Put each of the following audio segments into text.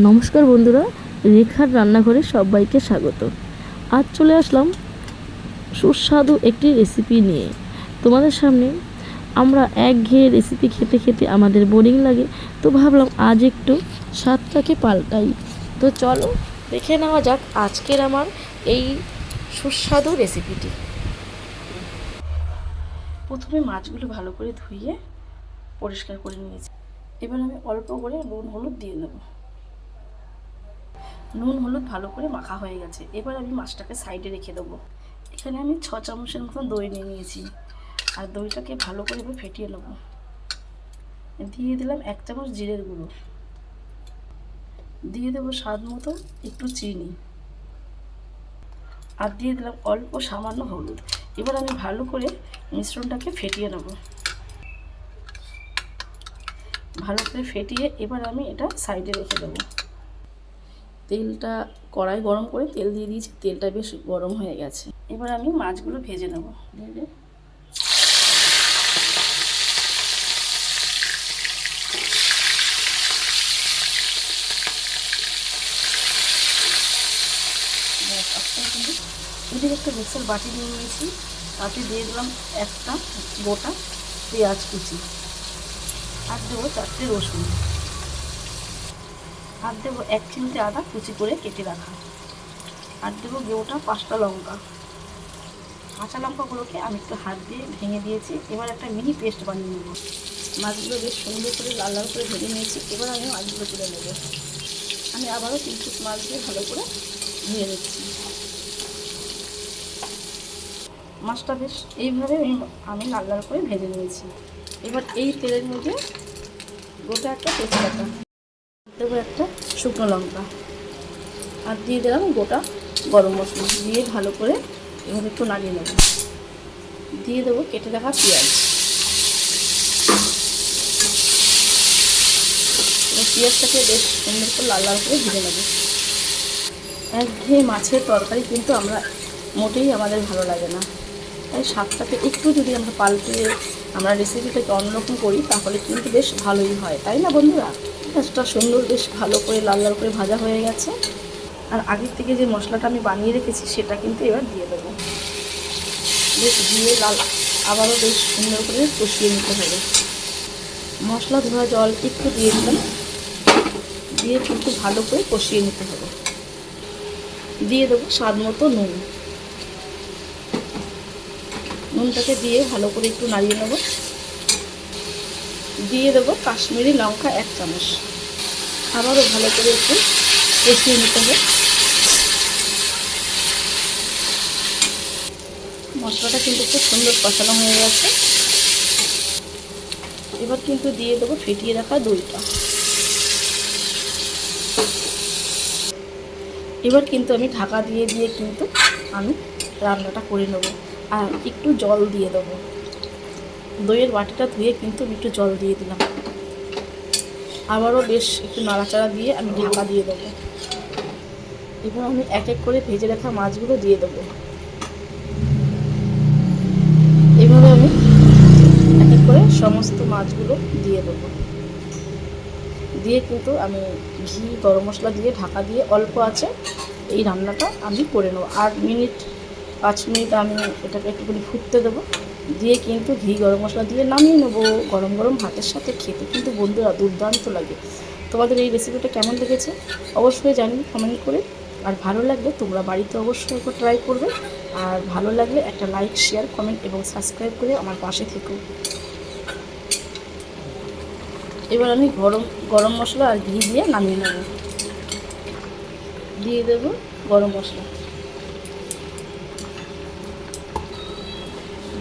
নমস্কার বন্ধুরা, রেখার রান্নাঘরে সবাইকে স্বাগত। আজ চলে আসলাম সুস্বাদু একটি রেসিপি নিয়ে। তোমাদের সামনে আমরা একঘেয়ে রেসিপি খেতে খেতে আমাদের বোরিং লাগে, তো ভাবলাম আজ একটু স্বাদটাকে পাল্টাই। তো চলো দেখে নেওয়া যাক আজকের আমার এই সুস্বাদু রেসিপিটি প্রথমে মাছগুলো ভালো করে ধুইয়ে পরিষ্কার করে নিয়েছি। এবার আমি অল্প করে নুন, হলুদ দিয়ে নেব নুন, হলুদ ভালো করে মাখা হয়ে গেছে। এবার আমি মাছটাকে সাইডে রেখে দেবো। এখানে আমি ছ চামচের মতন দই নিয়ে নিয়েছি। আর দইটাকে ভালো করে এবার ফেটিয়ে নেব। দিয়ে দিলাম এক চামচ জিরের গুঁড়ো। দিয়ে দেবো স্বাদ মতো একটু চিনি। আর দিয়ে দিলাম অল্প সামান্য হলুদ। এবার আমি ভালো করে মিশ্রণটাকে ফেটিয়ে নেব। ভালো করে ফেটিয়ে এবার আমি এটা সাইডে রেখে দেবো। তেলটা কড়াই গরম করে তেল দিয়ে দিয়েছি, তেলটা বেশ গরম হয়ে গেছে। এবার আমি মাছগুলো ভেজে নেব। ভেজে একটা মিক্সার বাটি নিয়ে নিয়েছি। তাতে দিয়ে দিলাম একটা গোটা পেঁয়াজ কুচি। আর দেবো চারটে রসুন। আর দেবো এক চিমটে আদা কুচি করে কেটে রাখা। আর দেবো গোটা পাঁচটা লঙ্কা। কাঁচা লঙ্কাগুলোকে আমি একটু হাত দিয়ে ভেঙে দিয়েছি। এবার একটা মিনি পেস্ট বানিয়ে নেব। মাছগুলো বেশ সুন্দর করে লাল লাল করে ভেজে নিয়েছি। এবার আমি মাছগুলো তুলে নেব। আমি আবারও তিন পিস মাছ দিয়ে ভালো করে ধুয়ে নিচ্ছি। মাছটা বেশ এইভাবে আমি- আমি লাল লাল করে ভেজে নিয়েছি। এবার এই তেলের মধ্যে গোটা একটা তেজপাতা। দেবো একটা শুকনো লঙ্কা। আর দিয়ে দিলাম গোটা গরম মশলা। দিয়ে ভালো করে এভাবে একটু নাড়িয়ে নেব। দিয়ে দেবো কেটে রাখা পেঁয়াজ। পেঁয়াজটাকে বেশ সুন্দর করে লাল লাল করে ভেজে নেব। একঘেয়ে মাছের তরকারি কিন্তু আমরা মোটেই আমাদের ভালো লাগে না। তাই স্বাদটাকে একটু যদি আমরা পাল্টে আমরা রেসিপিটাকে অন্যরকম করি, তাহলে কিন্তু বেশ ভালোই হয়। তাই না বন্ধুরা? পেঁয়াজটা সুন্দর বেশ ভালো করে লাল লাল করে ভাজা হয়ে গেছে। আর আগের থেকে যে মশলাটা আমি বানিয়ে রেখেছি, সেটা কিন্তু এবার দিয়ে দেবো। বেশ দিয়ে লাল, আবারও বেশ সুন্দর করে কষিয়ে নিতে হবে। মশলা ধোয়া জল একটু দিয়ে দিলাম। দিয়ে কিন্তু ভালো করে কষিয়ে নিতে হবে। দিয়ে দেবো স্বাদ মতো নুন। নুনটাকে দিয়ে ভালো করে একটু নাড়িয়ে নেব। দিয়ে দেবো কাশ্মীরি লঙ্কা এক চামচ। আবারও ভালো করে একটু কষিয়ে নিতে হবে। মশলাটা কিন্তু খুব সুন্দর কষানো হয়ে গেছে। এবার কিন্তু দিয়ে দেবো ফেটিয়ে রাখা দইটা। এবার কিন্তু আমি ঢাকা দিয়ে দিয়ে কিন্তু আমি রান্নাটা করে নেব। আর একটু জল দিয়ে দেবো। দইয়ের বাটিটা ধুয়ে কিন্তু একটু জল দিয়ে দিলাম। আবারও বেশ একটু নাড়াচাড়া দিয়ে আমি ঢাকা দিয়ে দেবো। এবার আমি এক এক করে ভেজে রাখা মাছগুলো দিয়ে দেবো। এভাবে আমি এক এক করে সমস্ত মাছগুলো দিয়ে দেবো। দিয়ে কিন্তু আমি ঘি, গরম মশলা দিয়ে ঢাকা দিয়ে অল্প আছে, এই রান্নাটা আমি করে নেব। আট মিনিট, পাঁচ মিনিট আমি এটাকে একটুখানি ফুটতে দেবো। দিয়ে কিন্তু ঘি গরম মশলা দিয়ে নামিয়ে নেব। গরম গরম ভাতের সাথে খেতে কিন্তু বন্ধুরা দুর্দান্ত লাগে। তোমাদের এই রেসিপিটা কেমন লেগেছে? অবশ্যই জানি কমেন্ট করে। আর ভালো লাগলে তোমরা বাড়িতে অবশ্যই একবার ট্রাই করবে। আর ভালো লাগলে একটা লাইক শেয়ার কমেন্ট এবং সাবস্ক্রাইব করে আমার পাশে থেকো। এবার আমি গরম গরম মশলা আর ঘি দিয়ে নামিয়ে নেব। দিয়ে দেবো গরম মশলা।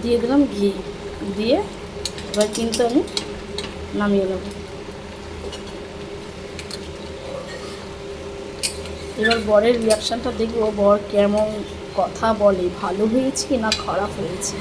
দিয়ে দিলাম ঘি দিয়ে, এবার কিন্তু আমি নামিয়ে নেব। এবার বরের রিয়াকশানটা দেখব বর কেমন কথা বলে, ভালো হয়েছে না, খারাপ হয়েছে?